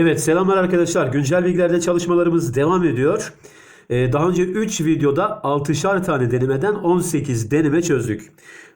Evet selamlar arkadaşlar. Güncel bilgilerde çalışmalarımız devam ediyor. Ee, daha önce 3 videoda 6'şar tane denemeden 18 deneme çözdük.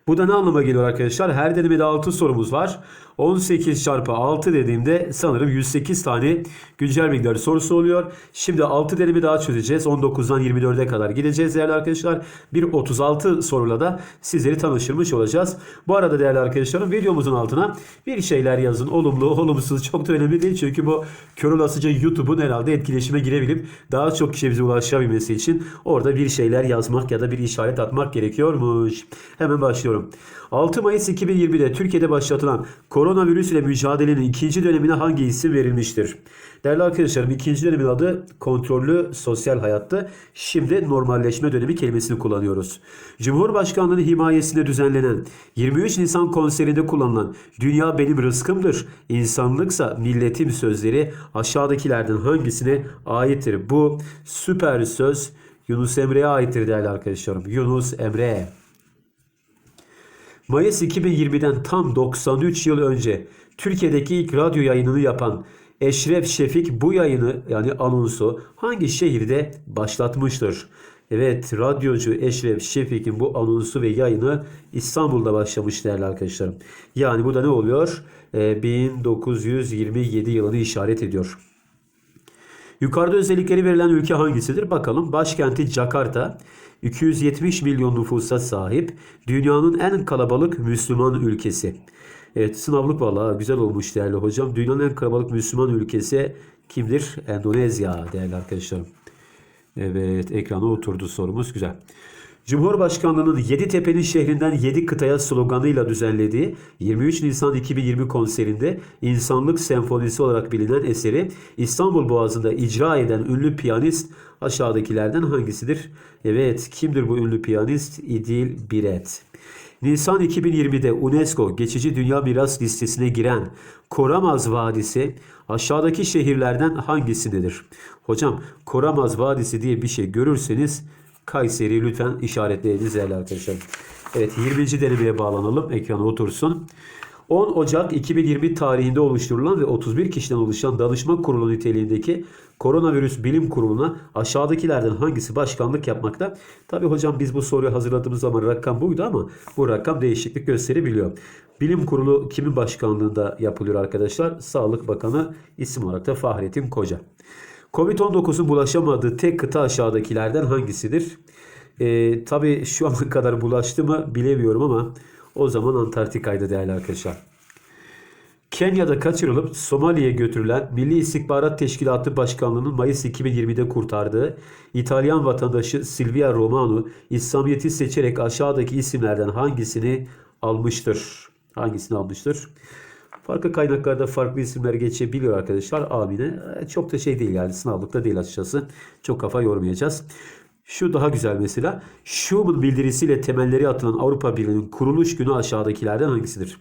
Bu da ne anlama geliyor arkadaşlar? Her denemede 6 sorumuz var. 18 çarpı 6 dediğimde sanırım 108 tane güncel bilgiler sorusu oluyor. Şimdi 6 deneme daha çözeceğiz. 19'dan 24'e kadar gideceğiz değerli arkadaşlar. Bir 36 soruyla da sizleri tanıştırmış olacağız. Bu arada değerli arkadaşlarım videomuzun altına bir şeyler yazın. Olumlu, olumsuz çok da önemli değil. Çünkü bu kör olasıca YouTube'un herhalde etkileşime girebilip daha çok kişiye bize ulaşabilmesi için orada bir şeyler yazmak ya da bir işaret atmak gerekiyormuş. Hemen başlıyorum. 6 Mayıs 2020'de Türkiye'de başlatılan koronavirüs ile mücadelenin ikinci dönemine hangi isim verilmiştir? Değerli arkadaşlarım ikinci dönemin adı kontrollü sosyal hayattı. Şimdi normalleşme dönemi kelimesini kullanıyoruz. Cumhurbaşkanlığının himayesinde düzenlenen 23 Nisan konserinde kullanılan Dünya benim rızkımdır, insanlıksa milletim sözleri aşağıdakilerden hangisine aittir? Bu süper söz Yunus Emre'ye aittir değerli arkadaşlarım. Yunus Emre. Mayıs 2020'den tam 93 yıl önce Türkiye'deki ilk radyo yayınını yapan Eşref Şefik bu yayını yani anonsu hangi şehirde başlatmıştır? Evet radyocu Eşref Şefik'in bu anonsu ve yayını İstanbul'da başlamış değerli arkadaşlarım. Yani bu da ne oluyor? Ee, 1927 yılını işaret ediyor. Yukarıda özellikleri verilen ülke hangisidir? Bakalım. Başkenti Jakarta. 270 milyon nüfusa sahip. Dünyanın en kalabalık Müslüman ülkesi. Evet sınavlık valla güzel olmuş değerli hocam. Dünyanın en kalabalık Müslüman ülkesi kimdir? Endonezya değerli arkadaşlarım. Evet ekrana oturdu sorumuz güzel. Cumhurbaşkanlığının Yeditepe'nin şehrinden 7 kıtaya sloganıyla düzenlediği 23 Nisan 2020 konserinde İnsanlık Senfonisi olarak bilinen eseri İstanbul Boğazı'nda icra eden ünlü piyanist aşağıdakilerden hangisidir? Evet kimdir bu ünlü piyanist? İdil Biret. Nisan 2020'de UNESCO Geçici Dünya Miras listesine giren Koramaz Vadisi aşağıdaki şehirlerden hangisindedir? Hocam Koramaz Vadisi diye bir şey görürseniz Kayseri lütfen işaretleyiniz değerli arkadaşlar. Evet 20. denemeye bağlanalım. Ekrana otursun. 10 Ocak 2020 tarihinde oluşturulan ve 31 kişiden oluşan danışma kurulu niteliğindeki koronavirüs bilim kuruluna aşağıdakilerden hangisi başkanlık yapmakta? Tabi hocam biz bu soruyu hazırladığımız zaman rakam buydu ama bu rakam değişiklik gösterebiliyor. Bilim kurulu kimin başkanlığında yapılıyor arkadaşlar? Sağlık Bakanı isim olarak da Fahrettin Koca. Covid-19'un bulaşamadığı tek kıta aşağıdakilerden hangisidir? Ee, Tabi şu ana kadar bulaştı mı bilemiyorum ama o zaman Antarktika'ydı değerli arkadaşlar. Kenya'da kaçırılıp Somali'ye götürülen Milli İstihbarat Teşkilatı Başkanlığı'nın Mayıs 2020'de kurtardığı İtalyan vatandaşı Silvia Romano İslamiyet'i seçerek aşağıdaki isimlerden hangisini almıştır? Hangisini almıştır? Farklı kaynaklarda farklı isimler geçebiliyor arkadaşlar. Amine e, çok da şey değil yani sınavlıkta değil açıkçası. Çok kafa yormayacağız. Şu daha güzel mesela. Schuman bildirisiyle temelleri atılan Avrupa Birliği'nin kuruluş günü aşağıdakilerden hangisidir?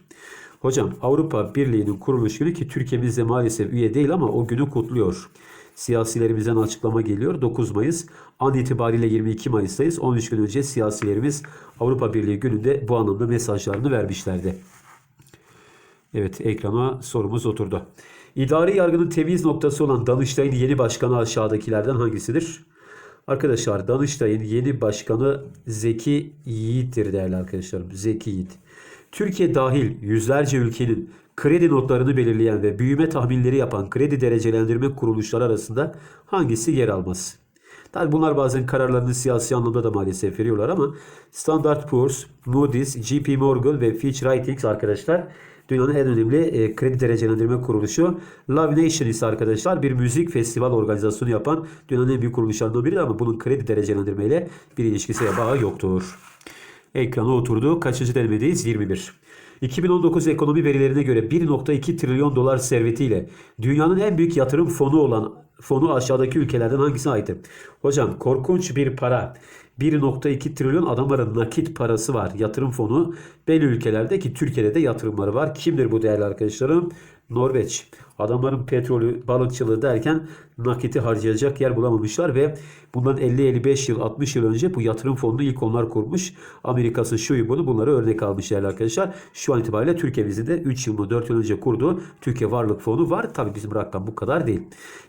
Hocam Avrupa Birliği'nin kuruluş günü ki Türkiye'mizde maalesef üye değil ama o günü kutluyor. Siyasilerimizden açıklama geliyor. 9 Mayıs an itibariyle 22 Mayıs'tayız. 13 gün önce siyasilerimiz Avrupa Birliği gününde bu anlamda mesajlarını vermişlerdi. Evet ekrana sorumuz oturdu. İdari yargının temiz noktası olan Danıştay'ın yeni başkanı aşağıdakilerden hangisidir? Arkadaşlar Danıştay'ın yeni başkanı Zeki Yiğit'tir değerli arkadaşlarım. Zeki Yiğit. Türkiye dahil yüzlerce ülkenin kredi notlarını belirleyen ve büyüme tahminleri yapan kredi derecelendirme kuruluşları arasında hangisi yer almaz? Tabi bunlar bazen kararlarını siyasi anlamda da maalesef veriyorlar ama Standard Poor's, Moody's, JP Morgan ve Fitch Ratings arkadaşlar dünyanın en önemli e, kredi derecelendirme kuruluşu. Love Nation ise arkadaşlar bir müzik festival organizasyonu yapan dünyanın en büyük kuruluşlarından biri ama bunun kredi derecelendirme ile bir ilişkisi ve bağı yoktur. Ekrana oturdu. Kaçıncı denemedeyiz? 21. 2019 ekonomi verilerine göre 1.2 trilyon dolar servetiyle dünyanın en büyük yatırım fonu olan fonu aşağıdaki ülkelerden hangisine aittir? Hocam korkunç bir para. 1.2 trilyon adamların nakit parası var. Yatırım fonu belli ülkelerde ki Türkiye'de de yatırımları var. Kimdir bu değerli arkadaşlarım? Norveç. Adamların petrolü, balıkçılığı derken nakiti harcayacak yer bulamamışlar ve bundan 50-55 yıl, 60 yıl önce bu yatırım fonunu ilk onlar kurmuş. Amerika'sı şuyu bunu bunları örnek almış değerli arkadaşlar. Şu an itibariyle Türkiye'mizin de 3 yıl mı 4 yıl önce kurduğu Türkiye Varlık Fonu var. Tabi bizim rakam bu kadar değil.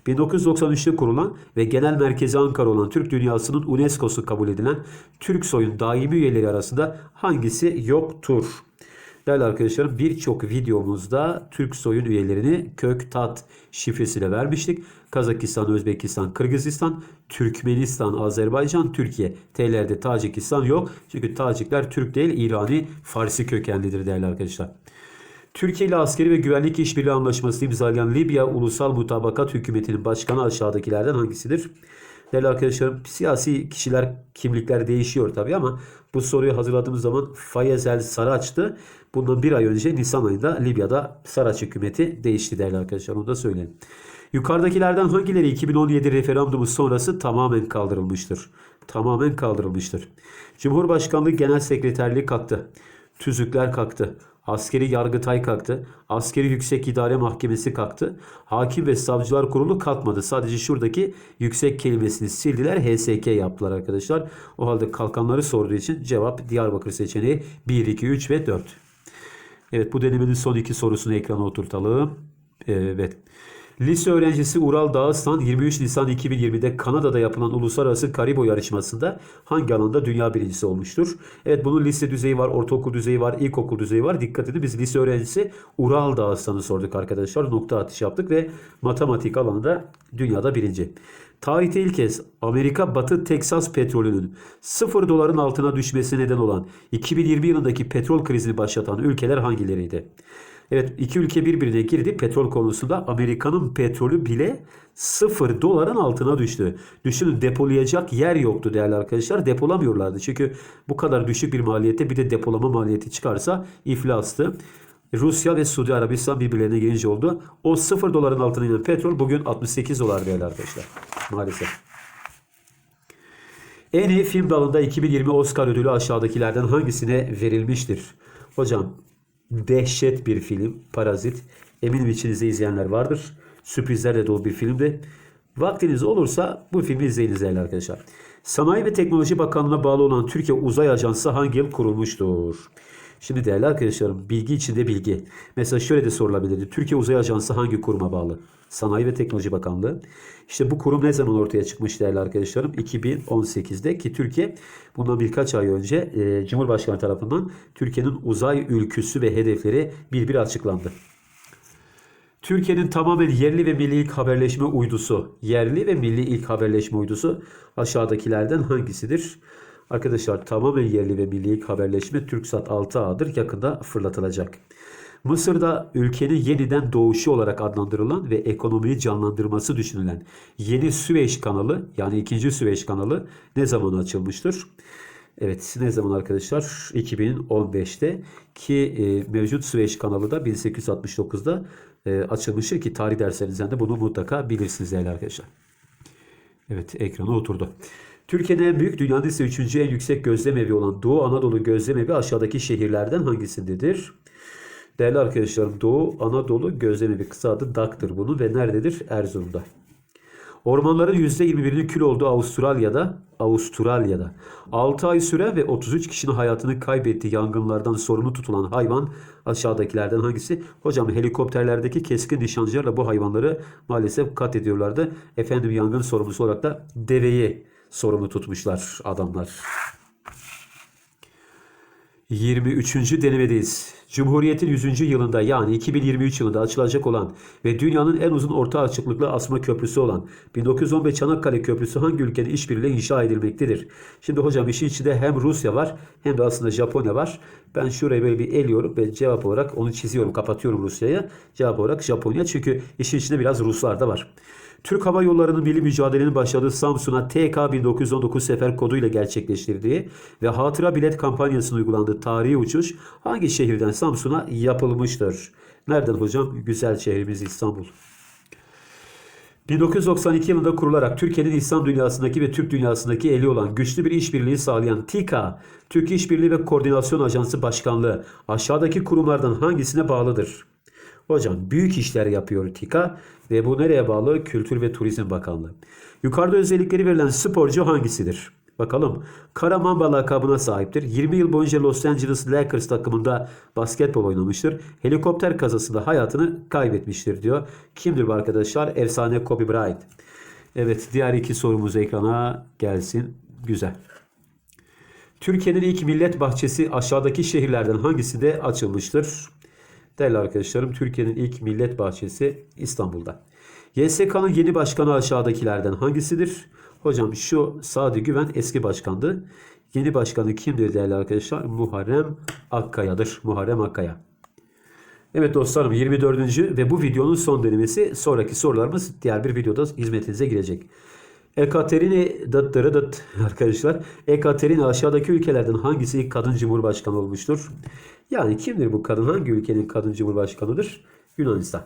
1993'te kurulan ve genel merkezi Ankara olan Türk dünyasının UNESCO'su kabul edilen Türk soyun daimi üyeleri arasında hangisi yoktur? Değerli arkadaşlarım birçok videomuzda Türk soyun üyelerini kök tat şifresiyle vermiştik. Kazakistan, Özbekistan, Kırgızistan, Türkmenistan, Azerbaycan, Türkiye. T'lerde Tacikistan yok. Çünkü Tacikler Türk değil İrani Farsi kökenlidir değerli arkadaşlar. Türkiye ile askeri ve güvenlik işbirliği anlaşması imzalayan Libya Ulusal Mutabakat Hükümeti'nin başkanı aşağıdakilerden hangisidir? Değerli arkadaşlarım siyasi kişiler kimlikler değişiyor tabi ama bu soruyu hazırladığımız zaman Fayez El Saraç'tı. Bundan bir ay önce Nisan ayında Libya'da Saraç hükümeti değişti değerli arkadaşlar onu da söyleyeyim. Yukarıdakilerden hangileri 2017 referandumu sonrası tamamen kaldırılmıştır? Tamamen kaldırılmıştır. Cumhurbaşkanlığı Genel Sekreterliği kalktı. Tüzükler kalktı. Askeri Yargıtay kalktı. Askeri Yüksek İdare Mahkemesi kalktı. Hakim ve Savcılar Kurulu kalkmadı. Sadece şuradaki yüksek kelimesini sildiler. HSK yaptılar arkadaşlar. O halde kalkanları sorduğu için cevap Diyarbakır seçeneği 1, 2, 3 ve 4. Evet bu denemenin son iki sorusunu ekrana oturtalım. Evet. Lise öğrencisi Ural Dağıstan 23 Nisan 2020'de Kanada'da yapılan uluslararası Karibo yarışmasında hangi alanda dünya birincisi olmuştur? Evet bunun lise düzeyi var, ortaokul düzeyi var, ilkokul düzeyi var. Dikkat edin biz lise öğrencisi Ural Dağıstan'ı sorduk arkadaşlar. Nokta atış yaptık ve matematik alanında dünyada birinci. Tarihte ilk kez Amerika Batı Teksas petrolünün 0 doların altına düşmesi neden olan 2020 yılındaki petrol krizini başlatan ülkeler hangileriydi? Evet iki ülke birbirine girdi petrol konusunda. Amerika'nın petrolü bile 0 doların altına düştü. Düşünün depolayacak yer yoktu değerli arkadaşlar. Depolamıyorlardı. Çünkü bu kadar düşük bir maliyette bir de depolama maliyeti çıkarsa iflastı. Rusya ve Suudi Arabistan birbirlerine gelince oldu. O 0 doların altına inen petrol bugün 68 dolar değerli arkadaşlar. Maalesef. En iyi film dalında 2020 Oscar ödülü aşağıdakilerden hangisine verilmiştir? Hocam dehşet bir film Parazit. Eminim içinizde izleyenler vardır. Sürprizlerle dolu bir filmdi. Vaktiniz olursa bu filmi izleyiniz değerli arkadaşlar. Sanayi ve Teknoloji Bakanlığı'na bağlı olan Türkiye Uzay Ajansı hangi yıl kurulmuştur? Şimdi değerli arkadaşlarım bilgi içinde bilgi. Mesela şöyle de sorulabilirdi. Türkiye Uzay Ajansı hangi kuruma bağlı? Sanayi ve Teknoloji Bakanlığı. İşte bu kurum ne zaman ortaya çıkmış değerli arkadaşlarım? 2018'de ki Türkiye bundan birkaç ay önce e, Cumhurbaşkanı tarafından Türkiye'nin uzay ülküsü ve hedefleri bir bir açıklandı. Türkiye'nin tamamen yerli ve milli ilk haberleşme uydusu, yerli ve milli ilk haberleşme uydusu aşağıdakilerden hangisidir? Arkadaşlar tamamen yerli ve milli haberleşme TürkSat 6A'dır. Yakında fırlatılacak. Mısır'da ülkenin yeniden doğuşu olarak adlandırılan ve ekonomiyi canlandırması düşünülen yeni Süveyş kanalı yani ikinci Süveyş kanalı ne zaman açılmıştır? Evet ne zaman arkadaşlar? 2015'te ki e, mevcut Süveyş kanalı da 1869'da e, açılmıştır ki tarih derslerinizden de bunu mutlaka bilirsiniz değerli arkadaşlar. Evet ekrana oturdu. Türkiye'nin en büyük, dünyanın ise üçüncü en yüksek gözlem evi olan Doğu Anadolu gözlem evi aşağıdaki şehirlerden hangisindedir? Değerli arkadaşlarım Doğu Anadolu gözlem evi kısa adı DAK'tır bunu ve nerededir? Erzurum'da. Ormanların %21'inin kül olduğu Avustralya'da, Avustralya'da 6 ay süren ve 33 kişinin hayatını kaybettiği yangınlardan sorumlu tutulan hayvan aşağıdakilerden hangisi? Hocam helikopterlerdeki keskin nişancılarla bu hayvanları maalesef kat ediyorlardı. Efendim yangın sorumlusu olarak da deveyi sorumlu tutmuşlar adamlar. 23. denemedeyiz. Cumhuriyet'in 100. yılında yani 2023 yılında açılacak olan ve dünyanın en uzun orta açıklıklı asma köprüsü olan 1915 Çanakkale Köprüsü hangi ülkenin işbirliğiyle inşa edilmektedir? Şimdi hocam işin içinde hem Rusya var hem de aslında Japonya var. Ben şuraya böyle bir eliyorum ve cevap olarak onu çiziyorum, kapatıyorum Rusya'ya. Cevap olarak Japonya çünkü işin içinde biraz Ruslar da var. Türk Hava Yolları'nın milli mücadelenin başladığı Samsun'a TK 1919 sefer koduyla gerçekleştirdiği ve hatıra bilet kampanyasının uygulandığı tarihi uçuş hangi şehirden Samsun'a yapılmıştır? Nereden hocam? Güzel şehrimiz İstanbul. 1992 yılında kurularak Türkiye'nin İslam dünyasındaki ve Türk dünyasındaki eli olan güçlü bir işbirliği sağlayan TİKA, Türk İşbirliği ve Koordinasyon Ajansı Başkanlığı aşağıdaki kurumlardan hangisine bağlıdır? Hocam büyük işler yapıyor TİKA ve bu nereye bağlı? Kültür ve Turizm Bakanlığı. Yukarıda özellikleri verilen sporcu hangisidir? Bakalım. Karamamba lakabına sahiptir. 20 yıl boyunca Los Angeles Lakers takımında basketbol oynamıştır. Helikopter kazasında hayatını kaybetmiştir diyor. Kimdir bu arkadaşlar? Efsane Kobe Bryant. Evet diğer iki sorumuz ekrana gelsin. Güzel. Türkiye'nin ilk millet bahçesi aşağıdaki şehirlerden hangisinde açılmıştır? Değerli arkadaşlarım Türkiye'nin ilk millet bahçesi İstanbul'da. YSK'nın yeni başkanı aşağıdakilerden hangisidir? Hocam şu Sadi Güven eski başkandı. Yeni başkanı kimdir değerli arkadaşlar? Muharrem Akkaya'dır. Muharrem Akkaya. Evet dostlarım 24. ve bu videonun son denemesi. Sonraki sorularımız diğer bir videoda hizmetinize girecek. Ekaterini dıt dırı dıt arkadaşlar. Ekaterini aşağıdaki ülkelerden hangisi ilk kadın cumhurbaşkanı olmuştur? Yani kimdir bu kadın? Hangi ülkenin kadın cumhurbaşkanıdır? Yunanistan.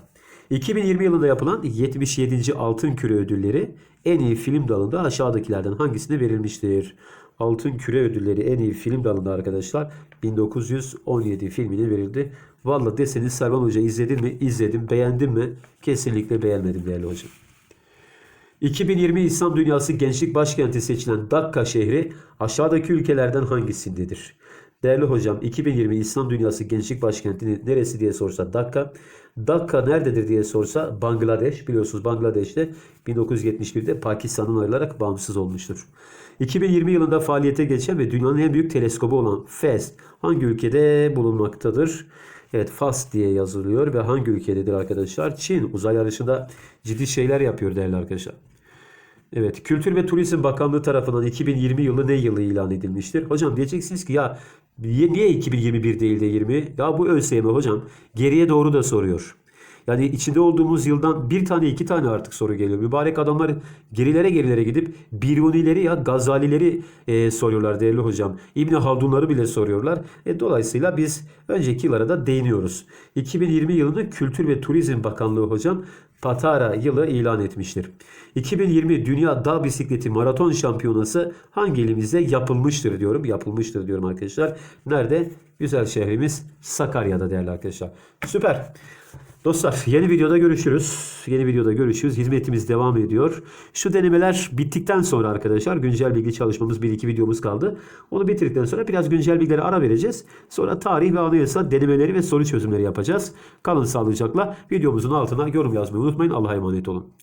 2020 yılında yapılan 77. Altın Küre ödülleri en iyi film dalında aşağıdakilerden hangisine verilmiştir? Altın Küre ödülleri en iyi film dalında arkadaşlar 1917 filmine verildi. Valla deseniz Servan Hoca izledin mi? İzledim. Beğendin mi? Kesinlikle beğenmedim değerli hocam. 2020 İslam Dünyası Gençlik Başkenti seçilen Dakka şehri aşağıdaki ülkelerden hangisindedir? Değerli hocam 2020 İslam Dünyası Gençlik Başkenti neresi diye sorsa Dakka. Dakka nerededir diye sorsa Bangladeş. Biliyorsunuz Bangladeş'te 1971'de Pakistan'dan ayrılarak bağımsız olmuştur. 2020 yılında faaliyete geçen ve dünyanın en büyük teleskobu olan FEST hangi ülkede bulunmaktadır? Evet FAST diye yazılıyor ve hangi ülkededir arkadaşlar? Çin uzay yarışında ciddi şeyler yapıyor değerli arkadaşlar. Evet, Kültür ve Turizm Bakanlığı tarafından 2020 yılı ne yılı ilan edilmiştir? Hocam diyeceksiniz ki ya niye 2021 değil de 20? Ya bu ÖSYM hocam geriye doğru da soruyor. Yani içinde olduğumuz yıldan bir tane iki tane artık soru geliyor. Mübarek adamlar gerilere gerilere gidip Birunileri ya Gazalileri e, soruyorlar değerli hocam. İbni Haldunları bile soruyorlar. E, dolayısıyla biz önceki yıllara da değiniyoruz. 2020 yılını Kültür ve Turizm Bakanlığı hocam Patara yılı ilan etmiştir. 2020 Dünya Dağ Bisikleti Maraton Şampiyonası hangi ilimizde yapılmıştır diyorum. Yapılmıştır diyorum arkadaşlar. Nerede? Güzel şehrimiz Sakarya'da değerli arkadaşlar. Süper. Dostlar yeni videoda görüşürüz. Yeni videoda görüşürüz. Hizmetimiz devam ediyor. Şu denemeler bittikten sonra arkadaşlar güncel bilgi çalışmamız bir iki videomuz kaldı. Onu bitirdikten sonra biraz güncel bilgilere ara vereceğiz. Sonra tarih ve anayasa denemeleri ve soru çözümleri yapacağız. Kalın sağlıcakla. Videomuzun altına yorum yazmayı unutmayın. Allah'a emanet olun.